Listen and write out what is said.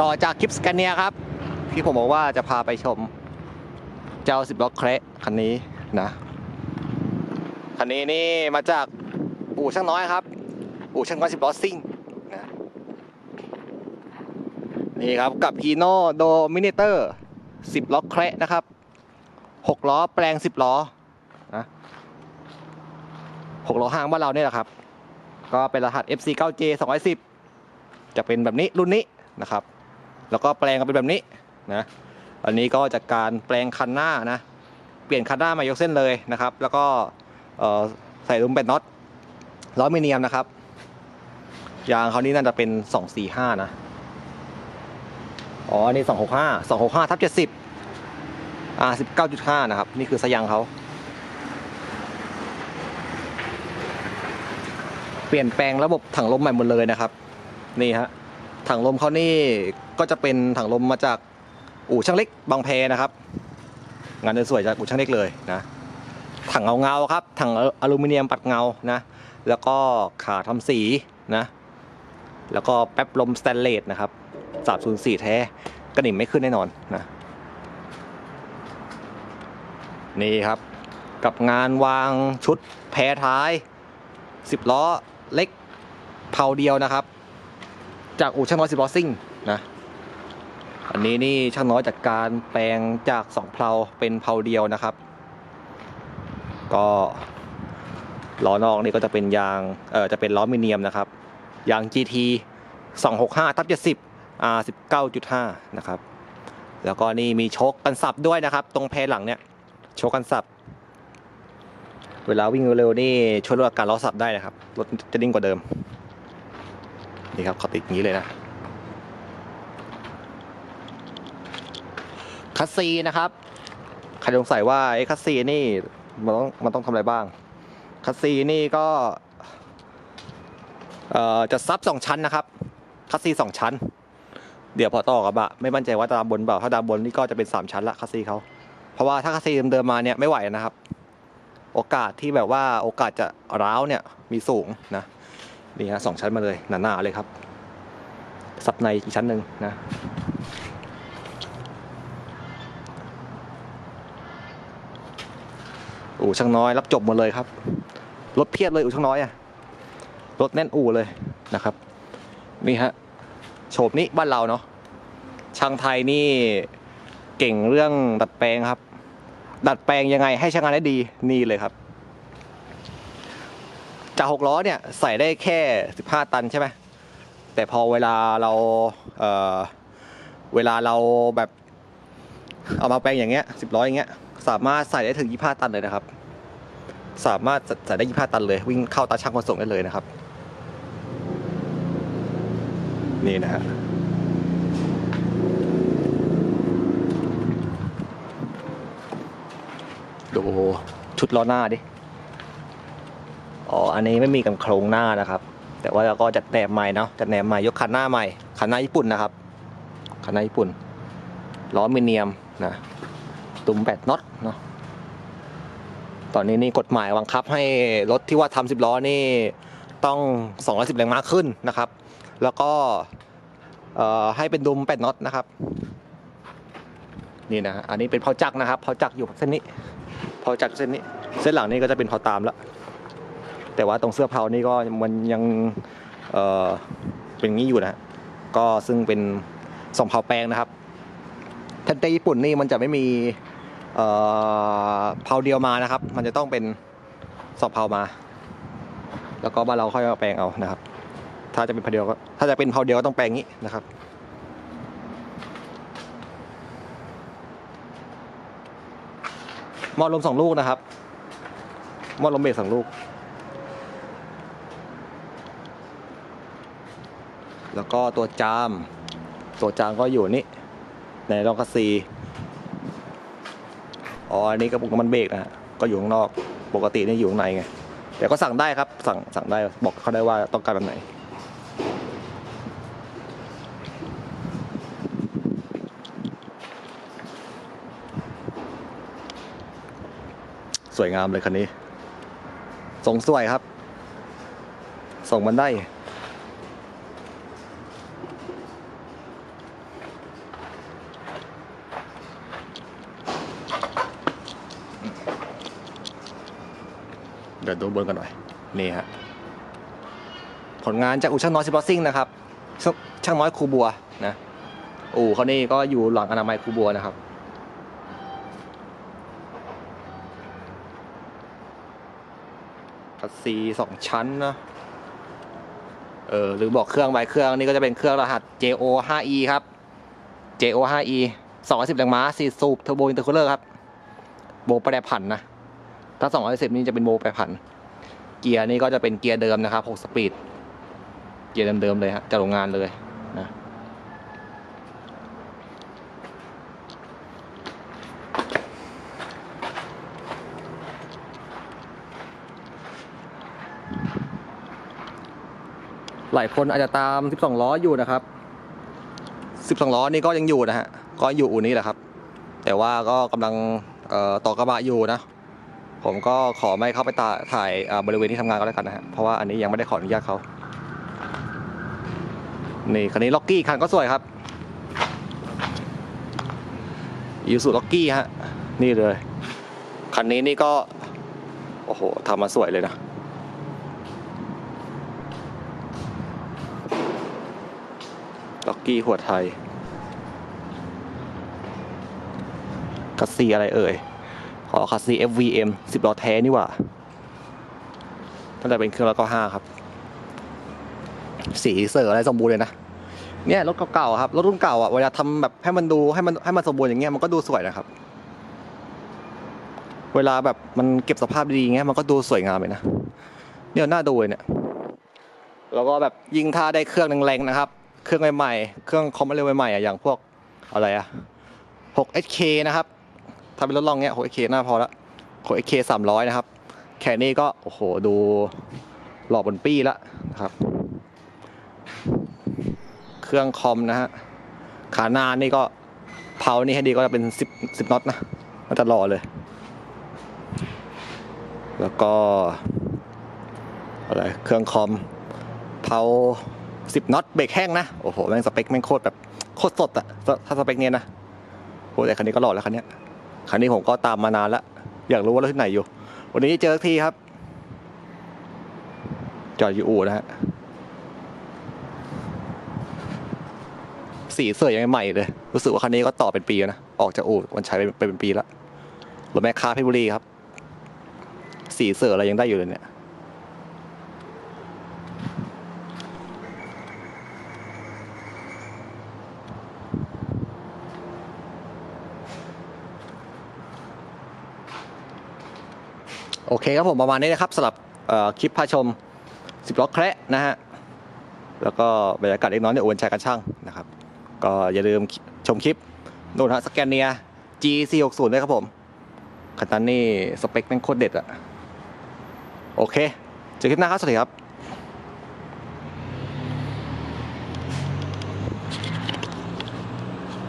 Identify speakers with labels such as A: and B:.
A: ต่อจากคลิปสแกนเนียครับ ที่ผมบอกว่าจะพาไปชม เจ้าสิบล้อเคระคันนี้นะ คันนี้นี่มาจากอู่ช่างน้อยครับ อู่ช่างน้อยสิบล้อซิ่งนะนี่ครับกับฮีโน่โดมินิเตอร์สิบล้อเคระนะครับหกล้อแปลงสิบล้อนะหกล้อห้างบ้านเราเนี่ยแหละครับ ก็เป็นรหัส FC 9J 210 จะเป็นแบบนี้รุ่นนี้นะครับ แล้วก็แปลงกันเป็นแบบนี้นะอันนี้ก็จากการแปลงคันหน้านะเปลี่ยนคันหน้ามายกเส้นเลยนะครับ แล้วก็ใส่ลุมเป็นน็อตล้อมิเนียมนะครับยางเขานี่น่าจะเป็น 245 นะ อ๋ออันนี่ 265 265ทับ70 อ่า 19.5 นะครับ นี่คือสยังเขา เปลี่ยนแปลงระบบถังลมใหม่หมดเลยนะครับ นี่ฮะ ถังลมเขานี่ ก็จะเป็นถังลมมาจากอู่ช่างเล็กบางแพนะครับ งานสวยจากอู่ช่างเล็กเลยนะถังเงาเงาครับถังอลูมิเนียมปัดเงานะ แล้วก็ขาทำสีนะแล้วก็แป๊บลมสแตนเลสนะครับ304 แท้กระหนิ่มไม่ขึ้นแน่นอนนะนี่ครับกับงานวางชุดแพท้าย 10 ล้อเล็กเผาเดียวนะครับ จากอู่ช่างน้อยสิบล้อซิ่งนะ อันนี้นี่ช่างน้อยจัดการแปลงจากสองเพลาเป็นเพลาเดียวนะครับ ก็ล้อนอกนี่ก็จะเป็นยางเออจะเป็นล้อมิเนียมนะครับ ยาง GT 265ทับ70 R 19.5นะครับ แล้วก็นี่มีโชคกันสับด้วยนะครับ ตรงแพหลังเนี่ยโชคกันสับ เวลาวิ่งเร็วๆนี่ช่วยลดอาการล้อสับได้นะครับรถจะนิ่งกว่าเดิม นี่ครับเขาติดอย่างนี้เลยนะ คัสซีนะครับ ใครสงสัยว่าไอ้คัสซีนี่มันต้องมันต้องทำอะไรบ้าง คัสซีนี่ก็เอ่อจะซับสองชั้นนะครับ คัสซีสองชั้น เดี๋ยวพอต่อกระบะไม่มั่นใจว่าดามบนเปล่าถ้าดามบนนี่ก็จะเป็นสามชั้นละคัสซีเขาเพราะว่าถ้าคัสซีเดิมๆมาเนี่ยไม่ไหวนะครับ โอกาสที่แบบว่าโอกาสจะร้าวเนี่ยมีสูงนะนี่ฮะสองชั้นมาเลยหนาๆเลยครับซับในอีกชั้นหนึ่งนะ อู่ช่างน้อยรับจบหมดเลยครับ รถเพียบเลยอู่ช่างน้อยอะรถแน่นอู่เลยนะครับ นี่ฮะโฉบนี้บ้านเราเนาะช่างไทยนี่เก่งเรื่องดัดแปลงครับ ดัดแปลงยังไงให้ใช้งานได้ดีนี่เลยครับ จากหกล้อเนี่ยใส่ได้แค่สิบห้าตันใช่ไหมแต่พอเวลาเราเเวลาเราแบบเอามาแปลงอย่างเงี้ยสิบล้ออย่างเงี้ย สามารถใส่ได้ถึงยี่ห้าตันเลยนะครับ สามารถใส่ได้ยี่ห้าตันเลย วิ่งเข้าตาช่างขนส่งได้เลยนะครับ นี่นะฮะดูชุดล้อหน้าดิ อ๋อ อันนี้ไม่มีกันโครงหน้านะครับ แต่ว่าเราก็จัดแหนบใหม่เนาะ จัดแหนบใหม่ยกคันหน้าใหม่ คันหน้าญี่ปุ่นนะครับ คันหน้าญี่ปุ่น ล้อมิเนียมนะ ตุ้มแปดน็อตเนาะตอนนี้นี่กฎหมายบังคับให้รถที่ว่าทำสิบล้อนี่ต้อง 210 แรงม้าขึ้นนะครับ แล้วก็ให้เป็นดุมแปดน็อตนะครับ นี่นะอันนี้เป็นเพาจักรนะครับเพาจักรอยู่เส้นนี้เพาจักรเส้นนี้ เส้นหลังนี่ก็จะเป็นเพาตามแล้ว แต่ว่าตรงเสื้อเพานี่ก็มันยังเเป็นงี้อยู่นะก็ซึ่งเป็นสองเพาแปลงนะครับถ้าในญี่ปุ่นนี่มันจะไม่มี เอ่อเพาเดียวมานะครับ มันจะต้องเป็นสองเพามา แล้วก็บ้านเราค่อยมาแปลงเอานะครับ ถ้าจะเป็นเพาเดียวก็ถ้าจะเป็นเพาเดียวก็ต้องแปลงงนี้นะครับมอลมสองลูกนะครับมอลมเบรกสองลูก แล้วก็ตัวจาม ตัวจามก็อยู่นี่ในรองคัสซี อ๋ออันนี้กระปุกน้ำมันเบรกนะฮะก็อยู่ข้างนอกปกติเนี่ยอยู่ข้างในไงแต่ก็สั่งได้ครับสั่งสั่งได้บอกเขาได้ว่าต้องการแบบไหนสวยงามเลยคันนี้ส่งสวยครับ ส่งมันได้ เดี๋ยวดูบนกันหน่อย นี่ฮะ ผลงานจากอู่ช่างน้อยซิบลอซิ่งนะครับ ช่างน้อยครูบัวนะอู่เขานี่ก็อยู่หลังอนามัยครูบัวนะครับคัสซีสองชั้นนะเออหรือบอกเครื่องใบเครื่องนี่ก็จะเป็นเครื่องรหัส JO 5E ครับ JO 5E 210แรงม้า4สูบเทอร์โบอินเตอร์คูลเลอร์ครับ โบแประแดผันนะ ถ้า210นี่จะเป็นโบแปรผัน เกียร์นี่ก็จะเป็นเกียร์เดิมนะครับ6สปีด เกียร์เดิมๆเลยฮะจากโรงงานเลยนะหลายคนอาจจะตาม 12 ล้ออยู่นะครับ 12 ล้อนี่ก็ยังอยู่นะฮะ ก็อยู่อู่นี้แหละครับ แต่ว่าก็กำลังต่อกระบะอยู่นะ ผมก็ขอไม่เข้าไปาถ่ายบริเวณที่ทำงานก็แล้วกันนะฮะเพราะว่าอันนี้ยังไม่ได้ขออนุญาตเขานี่คันนี้ล็อกกี้คันก็สวยครับยูสุล็อกกี้ฮะนี่เลย คันนี้นี่ก็ โอ้โหทำมาสวยเลยนะ ล็อกกี้หัวไทยคัสซีอะไรเอ่ย ขอคัสซี FVM 10ล้อแท้นี่ว่าตั้งแต่เป็นเครื่องร้อยเก้าห้าครับ สีเสืออะไรสมบูรณ์เลยนะ เนี่ยรถเก่าๆครับรถรุ่นเก่าอะเวลาทำแบบให้มันดูให้มันให้มันสมบูรณ์อย่างเงี้ยมันก็ดูสวยนะครับ เวลาแบบมันเก็บสภาพดีเงี้ยมันก็ดูสวยงามเลยนะเนี่ยน่าดูเลยเนี่ยแล้วก็แบบยิงท่าได้เครื่องแรงๆนะครับ เครื่องใหม่ๆเครื่องคอมเร็วใหม่ๆอะอย่างพวกอะไรอะ 6SK นะครับ ถ้าเป็นรถล่องเนี้ย 6SK น่าพอละ 6SK 300นะครับ แค่นี้ก็ โอ้โห ดูหล่อบนปี้ละนะครับ เครื่องคอมนะฮะ ขาหน้านี่ก็เผานี่ให้ดีก็จะเป็น10 10น็อตนะ มันจะหล่อเลย แล้วก็อะไร เครื่องคอมเผาสิบน็อตเบรกแห้งนะ โอ้โห แม่งสเปคแม่งโคตรแบบโคตรสดอะถ้าสเปคเนี้ยนะโอ้แต่คันนี้ก็หล่อแล้วคันเนี้ย คันนี้ผมก็ตามมานานแล้ว อยากรู้ว่ารถที่ไหนอยู่ วันนี้เจอทีครับ จอดอยู่อู่นะฮะสีเสวยยังใหม่เลย รู้สึกว่าคันนี้ก็ต่อเป็นปีนะ ออกจากอู่มันใช้ไปเป็นปีแล้วรถแม่ค้าเพชรบุรีครับ สีเสืออะไรยังได้อยู่เลยเนี่ย โอเคครับผมประมาณนี้นะครับสำหรับคลิปพาชม 10 ล้อแคระนะฮะ แล้วก็บรรยากาศเล็กน้อยในอวนชายกันช่างนะครับ ก็อย่าลืมชมคลิปนู่นฮะสแกนเนีย G460 ด้วยครับผมคันนั้นนี่สเปคแม่งโคตรเด็ดอะโอเค เจอคลิปหน้าครับ สวัสดีครับ